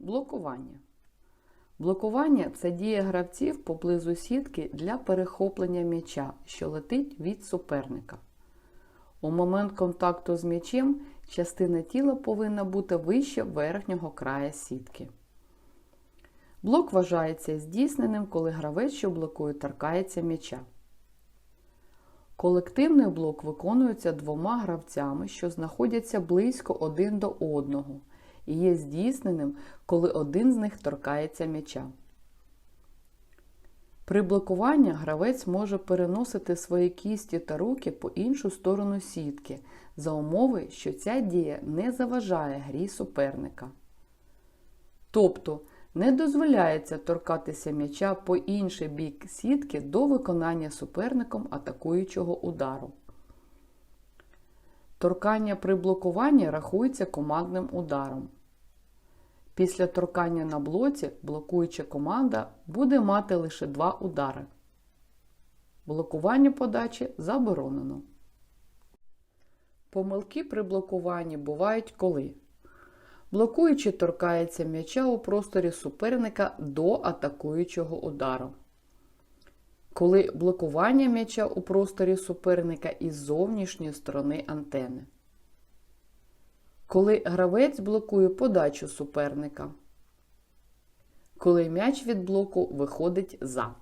Блокування. Блокування це дія гравців поблизу сітки для перехоплення м'яча, що летить від суперника. У момент контакту з м'ячем частина тіла повинна бути вище верхнього края сітки. Блок вважається здійсненим, коли гравець, що блокує, торкається м'яча. Колективний блок виконується двома гравцями, що знаходяться близько один до одного, і є здійсненим, коли один з них торкається м'яча. При блокуванні гравець може переносити свої кісті та руки по іншу сторону сітки за умови, що ця дія не заважає грі суперника. Тобто не дозволяється торкатися м'яча по інший бік сітки до виконання суперником атакуючого удару. Торкання при блокуванні рахується командним ударом. Після торкання на блоці блокуюча команда буде мати лише два удари. Блокування подачі заборонено. Помилки при блокуванні бувають коли блокуючий торкається м'яча у просторі суперника до атакуючого удару. Коли блокування м'яча у просторі суперника із зовнішньої сторони антени. Коли гравець блокує подачу суперника. Коли м'яч від блоку виходить за.